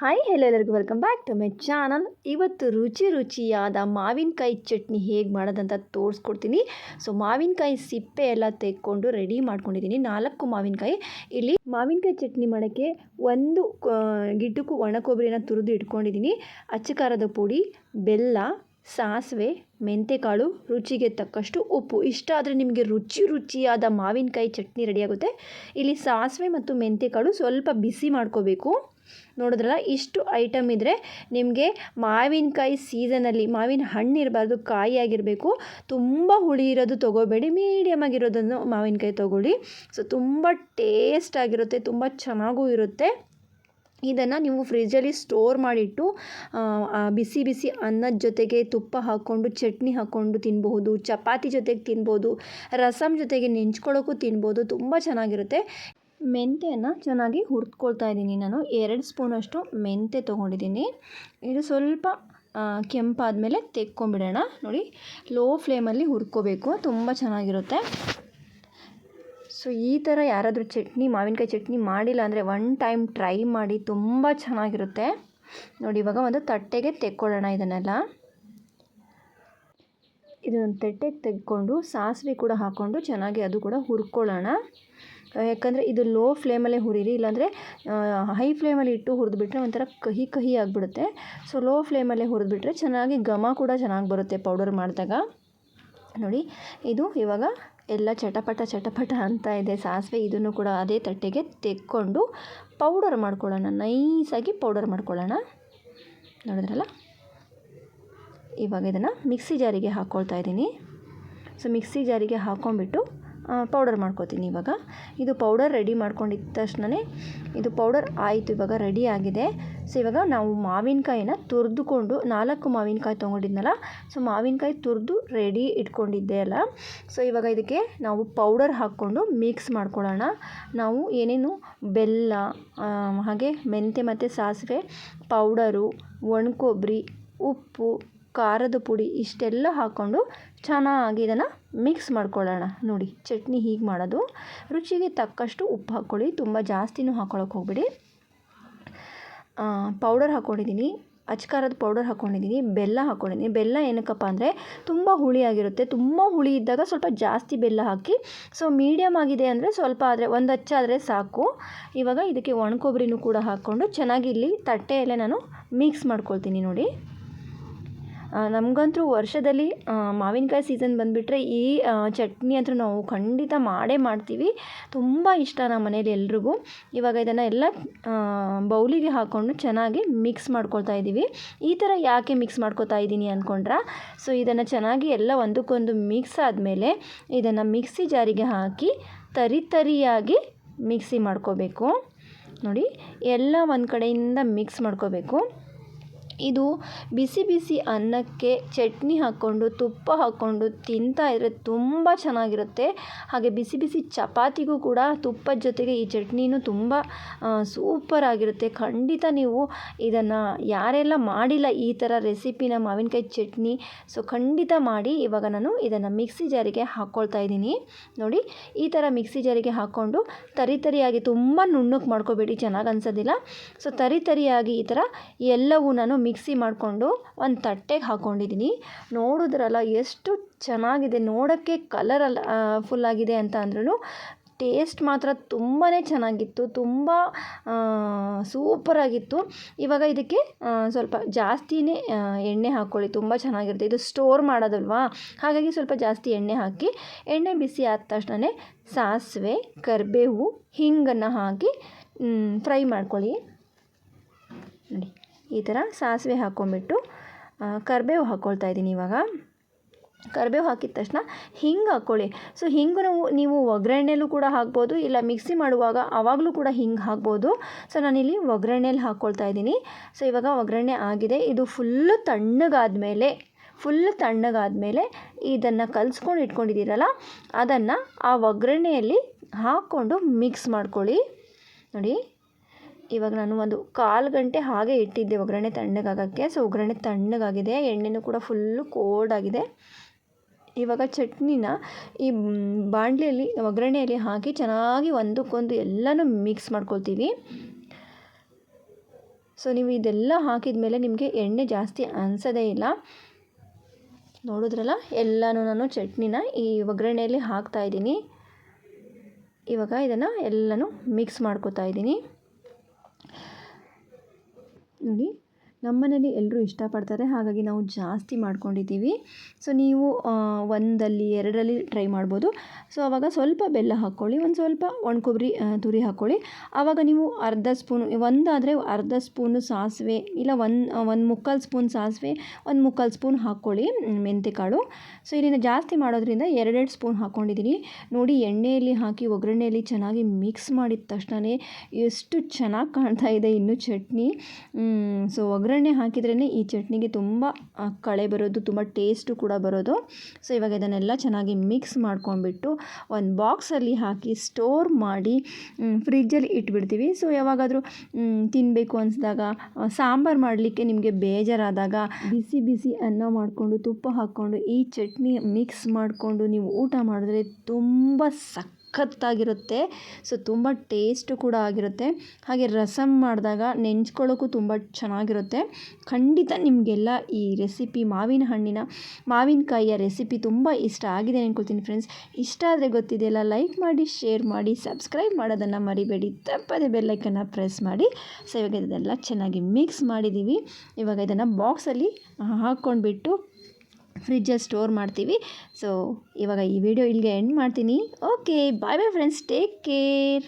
Hi ಎಲ್ಲರಿಗೂ. Welcome back to my channel ಇವತ್ತು ರುಚಿ ರುಚಿಯಾದ ಮಾವಿನಕಾಯಿ ಚಟ್ನಿ ಹೇಗೆ ಮಾಡೋದಂತ ತೋರಿಸ್ಕೊಡ್ತೀನಿ. ಸೊ ಮಾವಿನಕಾಯಿ ಸಿಪ್ಪೆ ಎಲ್ಲ ತೆಕ್ಕೊಂಡು ರೆಡಿ ಮಾಡ್ಕೊಂಡಿದ್ದೀನಿ. ನಾಲ್ಕು ಮಾವಿನಕಾಯಿ. ಇಲ್ಲಿ ಮಾವಿನಕಾಯಿ ಚಟ್ನಿ ಮಾಡೋಕ್ಕೆ ಒಂದು ಗಿಡ್ಡಕ್ಕೂ ಒಣ ಕೊಬ್ಬರಿನ ತುರಿದು ಇಟ್ಕೊಂಡಿದ್ದೀನಿ. ಅಚ್ಚ ಖಾರದ ಪುಡಿ, ಬೆಲ್ಲ, ಸಾಸಿವೆ, ಮೆಂತೆಕಾಳು, ರುಚಿಗೆ ತಕ್ಕಷ್ಟು ಉಪ್ಪು. ಇಷ್ಟ ಆದರೆ ನಿಮಗೆ ರುಚಿ ರುಚಿಯಾದ ಮಾವಿನಕಾಯಿ ಚಟ್ನಿ ರೆಡಿಯಾಗುತ್ತೆ ಇಲ್ಲಿ ಸಾಸಿವೆ ಮತ್ತು ಮೆಂತೆಕಾಳು ಸ್ವಲ್ಪ ಬಿಸಿ ಮಾಡ್ಕೋಬೇಕು. ನೋಡಿದ್ರಲ್ಲ, ಇಷ್ಟು ಐಟಮ್ ಇದ್ದರೆ ನಿಮಗೆ ಮಾವಿನಕಾಯಿ ಸೀಸನಲ್ಲಿ ಮಾವಿನ ಹಣ್ಣು ಇರಬಾರ್ದು, ಕಾಯಿ ಆಗಿರಬೇಕು, ತುಂಬ ಹುಳಿ ಇರೋದು ತೊಗೋಬೇಡಿ ಮೀಡಿಯಮ್ ಆಗಿರೋದನ್ನು ಮಾವಿನಕಾಯಿ ತೊಗೊಳ್ಳಿ. ಸೊ ತುಂಬ ಟೇಸ್ಟ್ ಆಗಿರುತ್ತೆ, ತುಂಬ ಚೆನ್ನಾಗೂ ಇರುತ್ತೆ. ಇದನ್ನು ನೀವು ಫ್ರಿಜ್ಜಲ್ಲಿ ಸ್ಟೋರ್ ಮಾಡಿಟ್ಟು ಬಿಸಿ ಬಿಸಿ ಅನ್ನದ ಜೊತೆಗೆ ತುಪ್ಪ ಹಾಕ್ಕೊಂಡು, ಚಟ್ನಿ ಹಾಕ್ಕೊಂಡು ತಿನ್ಬಹುದು, ಚಪಾತಿ ಜೊತೆಗೆ ತಿನ್ಬೋದು ರಸಮ್ ಜೊತೆಗೆ ನೆಂಚ್ಕೊಳ್ಳೋಕ್ಕೂ ತಿನ್ಬೋದು, ತುಂಬ ಚೆನ್ನಾಗಿರುತ್ತೆ. ಮೆಂತೆಯನ್ನು ಚೆನ್ನಾಗಿ ಹುರ್ಕೊಳ್ತಾ ಇದ್ದೀನಿ ನಾನು. ಎರಡು ಸ್ಪೂನಷ್ಟು ಮೆಂತ್ಯ ತೊಗೊಂಡಿದ್ದೀನಿ. ಇದು ಸ್ವಲ್ಪ ಕೆಂಪಾದ ಮೇಲೆ ತೆಕ್ಕೊಂಬಿಡೋಣ. ನೋಡಿ, ಲೋ ಫ್ಲೇಮಲ್ಲಿ ಹುರ್ಕೋಬೇಕು. ತುಂಬ ಚೆನ್ನಾಗಿರುತ್ತೆ. ಸೊ, ಈ ಥರ ಯಾರಾದರೂ ಚಟ್ನಿ, ಮಾವಿನಕಾಯಿ ಚಟ್ನಿ ಮಾಡಿಲ್ಲ ಅಂದರೆ ಒನ್ ಟೈಮ್ ಟ್ರೈ ಮಾಡಿ ತುಂಬ ಚೆನ್ನಾಗಿರುತ್ತೆ. ನೋಡಿ, ಇವಾಗ ಒಂದು ತಟ್ಟೆಗೆ ತೆಕ್ಕೊಳ್ಳೋಣ ಇದನ್ನೆಲ್ಲ. ಇದನ್ನು ತಟ್ಟೆಗೆ ತೆಗೆದುಕೊಂಡು ಸಾಸಿವೆ ಕೂಡ ಹಾಕ್ಕೊಂಡು ಚೆನ್ನಾಗಿ ಅದು ಕೂಡ ಹುರ್ಕೊಳ್ಳೋಣ. ಯಾಕಂದರೆ ಇದು ಲೋ ಫ್ಲೇಮಲ್ಲೇ ಹುರಿರಿ, ಇಲ್ಲಾಂದರೆ ಹೈ ಫ್ಲೇಮಲ್ಲಿ ಇಟ್ಟು ಹುರಿದ್ಬಿಟ್ರೆ ಒಂಥರ ಕಹಿ ಕಹಿ ಆಗಿಬಿಡುತ್ತೆ. ಸೊ ಲೋ ಫ್ಲೇಮಲ್ಲೇ ಹುರಿದ್ಬಿಟ್ರೆ ಚೆನ್ನಾಗಿ ಘಮ ಕೂಡ ಚೆನ್ನಾಗಿ ಬರುತ್ತೆ ಪೌಡರ್ ಮಾಡಿದಾಗ. ನೋಡಿ, ಇದು ಇವಾಗ ಎಲ್ಲ ಚಟಪಟ ಚಟಪಟ ಅಂತ ಇದೆ ಸಾಸಿವೆ, ಇದನ್ನು ಕೂಡ ಅದೇ ತಟ್ಟೆಗೆ ತೆಕ್ಕೊಂಡು ಪೌಡರ್ ಮಾಡ್ಕೊಳ್ಳೋಣ ನೈಸಾಗಿ ಪೌಡರ್ ಮಾಡ್ಕೊಳ್ಳೋಣ. ನೋಡಿದ್ರಲ್ಲ? ಇವಾಗ ಇದನ್ನು ಮಿಕ್ಸಿ ಜಾರಿಗೆ ಹಾಕ್ಕೊಳ್ತಾ ಇದ್ದೀನಿ. ಸೊ ಮಿಕ್ಸಿ ಜಾರಿಗೆ ಹಾಕ್ಕೊಂಬಿಟ್ಟು ಪೌಡರ್ ಮಾಡ್ಕೊತೀನಿ ಇವಾಗ. ಇದು ಪೌಡರ್ ರೆಡಿ ಮಾಡ್ಕೊಂಡಿದ್ದ ತಕ್ಷಣವೇ ಇದು ಪೌಡರ್ ಆಯಿತು, ಇವಾಗ ರೆಡಿ ಆಗಿದೆ. ಸೊ ಇವಾಗ ನಾವು ಮಾವಿನಕಾಯಿನ ತುರಿದುಕೊಂಡು ನಾಲ್ಕು ಮಾವಿನಕಾಯಿ ತೊಗೊಂಡಿದ್ನಲ್ಲ ಸೊ ಮಾವಿನಕಾಯಿ ತುರಿದು ರೆಡಿ ಇಟ್ಕೊಂಡಿದ್ದೆ ಅಲ್ಲ. ಸೊ ಇವಾಗ ಇದಕ್ಕೆ ನಾವು ಪೌಡರ್ ಹಾಕ್ಕೊಂಡು ಮಿಕ್ಸ್ ಮಾಡ್ಕೊಳ್ಳೋಣ. ನಾವು ಏನೇನು ಬೆಲ್ಲ ಹಾಗೆ ಮೆಂತೆ ಮತ್ತು ಸಾಸಿವೆ ಪೌಡರು ಒಣಕೊಬ್ಬರಿ, ಉಪ್ಪು ಖಾರದ ಪುಡಿ ಇಷ್ಟೆಲ್ಲ ಹಾಕ್ಕೊಂಡು ಚೆನ್ನಾಗಿ ಇದನ್ನು ಮಿಕ್ಸ್ ಮಾಡ್ಕೊಳ್ಳೋಣ. ನೋಡಿ, ಚಟ್ನಿ ಹೀಗೆ ಮಾಡೋದು. ರುಚಿಗೆ ತಕ್ಕಷ್ಟು ಉಪ್ಪು ಹಾಕ್ಕೊಳ್ಳಿ. ತುಂಬ ಜಾಸ್ತಿನೂ ಹಾಕ್ಕೊಳಕ್ಕೆ ಹೋಗ್ಬೇಡಿ. ಪೌಡರ್ ಹಾಕ್ಕೊಂಡಿದ್ದೀನಿ ಅಚ್ಕಾರದ ಪೌಡರ್ ಹಾಕ್ಕೊಂಡಿದ್ದೀನಿ ಬೆಲ್ಲ ಹಾಕ್ಕೊಂಡಿದ್ದೀನಿ ಬೆಲ್ಲ ಏನಕ್ಕಪ್ಪ ಅಂದರೆ ತುಂಬ ಹುಳಿ ಆಗಿರುತ್ತೆ. ತುಂಬ ಹುಳಿ ಇದ್ದಾಗ ಸ್ವಲ್ಪ ಜಾಸ್ತಿ ಬೆಲ್ಲ ಹಾಕಿ ಸೊ ಮೀಡಿಯಮ್ ಆಗಿದೆ ಅಂದರೆ ಸ್ವಲ್ಪ ಆದರೆ ಒಂದು ಹಚ್ಚಾದರೆ ಸಾಕು. ಇವಾಗ ಇದಕ್ಕೆ ಒಣಕೊಬ್ಬರಿನೂ ಕೂಡ ಹಾಕ್ಕೊಂಡು ಚೆನ್ನಾಗಿ ಇಲ್ಲಿ ತಟ್ಟೆಯಲ್ಲೇ ನಾನು ಮಿಕ್ಸ್ ಮಾಡ್ಕೊಳ್ತೀನಿ ನೋಡಿ. ನಮಗಂತೂ ವರ್ಷದಲ್ಲಿ ಮಾವಿನಕಾಯಿ ಸೀಸನ್ ಬಂದುಬಿಟ್ರೆ ಈ ಚಟ್ನಿ ಅಂತೂ ನಾವು ಖಂಡಿತ ಮಾಡೇ ಮಾಡ್ತೀವಿ. ತುಂಬ ಇಷ್ಟ ನಮ್ಮ ಮನೇಲಿ ಎಲ್ರಿಗೂ. ಇವಾಗ ಇದನ್ನು ಎಲ್ಲ ಬೌಲಿಗೆ ಹಾಕ್ಕೊಂಡು ಚೆನ್ನಾಗಿ ಮಿಕ್ಸ್ ಮಾಡ್ಕೊಳ್ತಾ ಇದ್ದೀವಿ ಈ ಥರ ಯಾಕೆ ಮಿಕ್ಸ್ ಮಾಡ್ಕೊತಾ ಇದ್ದೀನಿ ಅಂದ್ಕೊಂಡ್ರೆ ಸೊ ಇದನ್ನು ಚೆನ್ನಾಗಿ ಎಲ್ಲ ಒಂದಕ್ಕೊಂದು ಮಿಕ್ಸ್ ಆದಮೇಲೆ ಇದನ್ನು ಮಿಕ್ಸಿ ಜಾರಿಗೆ ಹಾಕಿ ತರಿ ತರಿಯಾಗಿ ಮಿಕ್ಸಿ ಮಾಡ್ಕೋಬೇಕು. ನೋಡಿ, ಎಲ್ಲ ಒಂದು ಕಡೆಯಿಂದ ಮಿಕ್ಸ್ ಮಾಡ್ಕೋಬೇಕು. ಇದು ಬಿಸಿ ಬಿಸಿ ಅನ್ನಕ್ಕೆ ಚಟ್ನಿ ಹಾಕ್ಕೊಂಡು, ತುಪ್ಪ ಹಾಕ್ಕೊಂಡು ತಿಂತಾ ತುಂಬ ಚೆನ್ನಾಗಿರುತ್ತೆ. ಹಾಗೆ ಬಿಸಿ ಬಿಸಿ ಚಪಾತಿಗೂ ಕೂಡ ತುಪ್ಪದ ಜೊತೆಗೆ ಈ ಚಟ್ನಿನೂ ತುಂಬ ಸೂಪರ್ ಆಗಿರುತ್ತೆ. ಖಂಡಿತ ನೀವು ಇದನ್ನು ಯಾರೆಲ್ಲ ಮಾಡಿಲ್ಲ ಈ ಥರ ರೆಸಿಪಿನ ಮಾವಿನಕಾಯಿ ಚಟ್ನಿ ಸೊ ಖಂಡಿತ ಮಾಡಿ ಇವಾಗ ನಾನು ಇದನ್ನು ಮಿಕ್ಸಿ ಜಾರಿಗೆ ಹಾಕ್ಕೊಳ್ತಾ ಇದ್ದೀನಿ. ನೋಡಿ, ಈ ಥರ ಮಿಕ್ಸಿ ಜಾರಿಗೆ ಹಾಕ್ಕೊಂಡು ತರಿ ತರಿಯಾಗಿ ತುಂಬ ನುಣ್ಣಕ್ಕೆ ಮಾಡ್ಕೋಬೇಡಿ, ಚೆನ್ನಾಗಿ ಅನ್ಸೋದಿಲ್ಲ. ಸೊ ತರಿ ತರಿಯಾಗಿ ಈ ಥರ ಎಲ್ಲವೂ ನಾನು ಮಿಕ್ಸಿ ಮಾಡಿಕೊಂಡು ಒಂದು ತಟ್ಟೆಗೆ ಹಾಕ್ಕೊಂಡಿದ್ದೀನಿ. ನೋಡಿದ್ರಲ್ಲ ಎಷ್ಟು ಚೆನ್ನಾಗಿದೆ. ನೋಡೋಕ್ಕೆ ಕಲರಲ್ಲ ಫುಲ್ ಆಗಿದೆ ಅಂತ ಅಂದ್ರೂ ಟೇಸ್ಟ್ ಮಾತ್ರ ತುಂಬಾ ಚೆನ್ನಾಗಿತ್ತು. ತುಂಬ ಸೂಪರಾಗಿತ್ತು ಇವಾಗ ಇದಕ್ಕೆ ಸ್ವಲ್ಪ ಜಾಸ್ತಿನೇ ಎಣ್ಣೆ ಹಾಕ್ಕೊಳ್ಳಿ. ತುಂಬ ಚೆನ್ನಾಗಿರುತ್ತೆ. ಇದು ಸ್ಟೋರ್ ಮಾಡೋದಲ್ವಾ? ಹಾಗಾಗಿ ಸ್ವಲ್ಪ ಜಾಸ್ತಿ ಎಣ್ಣೆ ಹಾಕಿ, ಎಣ್ಣೆ ಬಿಸಿ ಆದ ತಕ್ಷಣ ಸಾಸಿವೆ, ಕರಿಬೇವು, ಹಿಂಗನ್ನು ಹಾಕಿ ಫ್ರೈ ಮಾಡ್ಕೊಳ್ಳಿ. ನೋಡಿ. ಈ ಥರ ಸಾಸಿವೆ ಹಾಕ್ಕೊಂಬಿಟ್ಟು ಕರಿಬೇವು ಹಾಕ್ಕೊಳ್ತಾ ಇದ್ದೀನಿ ಇವಾಗ. ಕರಿಬೇವು ಹಾಕಿದ ತಕ್ಷಣ ಹಿಂಗೆ ಹಾಕ್ಕೊಳ್ಳಿ. ಸೊ, ಹಿಂಗು ನಾವು, ನೀವು ಒಗ್ಗರಣೆಲೂ ಕೂಡ ಹಾಕ್ಬೋದು, ಇಲ್ಲ ಮಿಕ್ಸಿ ಮಾಡುವಾಗ ಆವಾಗಲೂ ಕೂಡ ಹಿಂಗೆ ಹಾಕ್ಬೋದು. ಸೊ, ನಾನಿಲ್ಲಿ ಒಗ್ಗರಣೆಯಲ್ಲಿ ಹಾಕ್ಕೊಳ್ತಾ ಇದ್ದೀನಿ. ಸೊ, ಇವಾಗ ಒಗ್ಗರಣೆ ಆಗಿದೆ. ಇದು ಫುಲ್ಲು ತಣ್ಣಗಾದ್ಮೇಲೆ ಫುಲ್ ತಣ್ಣಗಾದ್ಮೇಲೆ ಇದನ್ನು ಕಲಿಸ್ಕೊಂಡು ಇಟ್ಕೊಂಡಿದ್ದೀರಲ್ಲ, ಅದನ್ನು ಆ ಒಗ್ಗರಣೆಯಲ್ಲಿ ಹಾಕ್ಕೊಂಡು ಮಿಕ್ಸ್ ಮಾಡ್ಕೊಳ್ಳಿ. ನೋಡಿ. ಇವಾಗ ನಾನು ಒಂದು ಕಾಲು ಗಂಟೆ ಹಾಗೆ ಇಟ್ಟಿದ್ದೆ ಒಗ್ಗರಣೆ ತಣ್ಣಗಾಗೋಕ್ಕೆ. ಸೊ ಒಗ್ಗರಣೆ ತಣ್ಣಗಾಗಿದೆ. ಎಣ್ಣೆನೂ ಕೂಡ ಫುಲ್ಲು ಕೋಲ್ಡ್ ಆಗಿದೆ. ಇವಾಗ ಚಟ್ನಿನ ಈ ಬಾಣಲೆಯಲ್ಲಿ ಒಗ್ಗರಣೆಯಲ್ಲಿ ಹಾಕಿ ಚೆನ್ನಾಗಿ ಒಂದಕ್ಕೊಂದು ಎಲ್ಲನೂ ಮಿಕ್ಸ್ ಮಾಡ್ಕೊಳ್ತೀವಿ. ಸೊ ನೀವು ಇದೆಲ್ಲ ಹಾಕಿದ ಮೇಲೆ ನಿಮಗೆ ಎಣ್ಣೆ ಜಾಸ್ತಿ ಅನಿಸೋದೇ ಇಲ್ಲ. ನೋಡಿದ್ರಲ್ಲ? ಎಲ್ಲನೂ ನಾನು ಚಟ್ನಿನ ಈ ಒಗ್ಗರಣೆಯಲ್ಲಿ ಹಾಕ್ತಾಯಿದ್ದೀನಿ ಇವಾಗ ಇದನ್ನು ಎಲ್ಲನೂ ಮಿಕ್ಸ್ ಮಾಡ್ಕೋತಾ ಇದ್ದೀನಿ. ನೋಡಿ ನಮ್ಮನೇಲಿ ಎಲ್ಲರೂ ಇಷ್ಟಪಡ್ತಾರೆ. ಹಾಗಾಗಿ ನಾವು ಜಾಸ್ತಿ ಮಾಡ್ಕೊಂಡಿದ್ದೀವಿ. ಸೊ ನೀವು ಒಂದಲ್ಲಿ, ಎರಡರಲ್ಲಿ ಟ್ರೈ ಮಾಡ್ಬೋದು. ಸೊ ಆವಾಗ ಸ್ವಲ್ಪ ಬೆಲ್ಲ ಹಾಕ್ಕೊಳ್ಳಿ. ಒಂದು ಸ್ವಲ್ಪ ಒಣ ಕೊಬ್ಬರಿ ತುರಿ ಹಾಕ್ಕೊಳ್ಳಿ. ಆವಾಗ ನೀವು ಅರ್ಧ ಸ್ಪೂನ್, ಒಂದಾದರೆ ಅರ್ಧ ಸ್ಪೂನು ಸಾಸಿವೆ ಇಲ್ಲ ಒಂದು ಒಂದು ಮುಕ್ಕಾಲು ಸ್ಪೂನ್ ಸಾಸಿವೆ, ಒಂದು ಮುಕ್ಕಾಲು ಸ್ಪೂನ್ ಹಾಕ್ಕೊಳ್ಳಿ ಮೆಂತೆಕಾಳು. ಸೊ ಇದನ್ನು ಜಾಸ್ತಿ ಮಾಡೋದ್ರಿಂದ ಎರಡೆರಡು ಸ್ಪೂನ್ ಹಾಕ್ಕೊಂಡಿದ್ದೀನಿ. ನೋಡಿ, ಎಣ್ಣೆಯಲ್ಲಿ ಹಾಕಿ, ಒಗ್ಗರಣೆಯಲ್ಲಿ ಚೆನ್ನಾಗಿ ಮಿಕ್ಸ್ ಮಾಡಿದ ತಕ್ಷಣವೇ ಎಷ್ಟು ಚೆನ್ನಾಗಿ ಕಾಣ್ತಾ ಇದೆ. ಇನ್ನು ಚಟ್ನಿ. ಸೊ ಒಗ್ಗರಣೆ ಹಾಕಿದ್ರೇ ಈ ಚಟ್ನಿಗೆ ತುಂಬ ಕಳೆ ಬರೋದು, ತುಂಬ ಟೇಸ್ಟು ಕೂಡ ಬರೋದು. ಸೊ ಇವಾಗ ಇದನ್ನೆಲ್ಲ ಚೆನ್ನಾಗಿ ಮಿಕ್ಸ್ ಮಾಡ್ಕೊಂಡ್ಬಿಟ್ಟು ಒಂದು ಬಾಕ್ಸಲ್ಲಿ ಹಾಕಿ ಸ್ಟೋರ್ ಮಾಡಿ ಫ್ರಿಜ್ಜಲ್ಲಿ ಇಟ್ಬಿಡ್ತೀವಿ. ಸೊ ಯಾವಾಗಾದರೂ ತಿನ್ನಬೇಕು ಅನಿಸಿದಾಗ ಸಾಂಬಾರು ಮಾಡಲಿಕ್ಕೆ ನಿಮಗೆ ಬೇಜಾರಾದಾಗ ಬಿಸಿ ಬಿಸಿ ಅನ್ನ ಮಾಡಿಕೊಂಡು, ತುಪ್ಪ ಹಾಕ್ಕೊಂಡು ಈ ಚಟ್ನಿ ಮಿಕ್ಸ್ ಮಾಡಿಕೊಂಡು ನೀವು ಊಟ ಮಾಡಿದ್ರೆ ತುಂಬ ಸಕ್ ಸಖತ್ತಾಗಿರುತ್ತೆ ಸೊ ತುಂಬ ಟೇಸ್ಟು ಕೂಡ ಆಗಿರುತ್ತೆ. ಹಾಗೆ ರಸಮ್ ಮಾಡಿದಾಗ ನೆಂಚ್ಕೊಳ್ಳೋಕ್ಕೂ ತುಂಬ ಚೆನ್ನಾಗಿರುತ್ತೆ. ಖಂಡಿತ ನಿಮಗೆಲ್ಲ ಈ ರೆಸಿಪಿ ಮಾವಿನ ಹಣ್ಣಿನ, ಮಾವಿನಕಾಯಿಯ ರೆಸಿಪಿ ತುಂಬ ಇಷ್ಟ ಆಗಿದೆ ಅನ್ಕೊಳ್ತೀನಿ ಫ್ರೆಂಡ್ಸ್ ಇಷ್ಟ ಆದರೆ ಗೊತ್ತಿದೆಯಲ್ಲ ಲೈಕ್ ಮಾಡಿ ಶೇರ್ ಮಾಡಿ ಸಬ್ಸ್ಕ್ರೈಬ್ ಮಾಡೋದನ್ನು ಮರಿಬೇಡಿ. ತಪ್ಪದೆ ಬೆಲ್ಲೈಕನ್ನು ಪ್ರೆಸ್ ಮಾಡಿ. ಸೊ ಇವಾಗ ಇದೆಲ್ಲ ಚೆನ್ನಾಗಿ ಮಿಕ್ಸ್ ಮಾಡಿದ್ದೀವಿ ಇವಾಗ ಇದನ್ನು ಬಾಕ್ಸಲ್ಲಿ ಹಾಕ್ಕೊಂಡ್ಬಿಟ್ಟು ಫ್ರಿಜ್ಜಲ್ಲಿ ಸ್ಟೋರ್ ಮಾಡ್ತೀವಿ. ಸೊ ಇವಾಗ ಈ ವಿಡಿಯೋ ಇಲ್ಲಿಗೆ ಎಂಡ್ ಮಾಡ್ತೀನಿ. Okay bye bye friends take care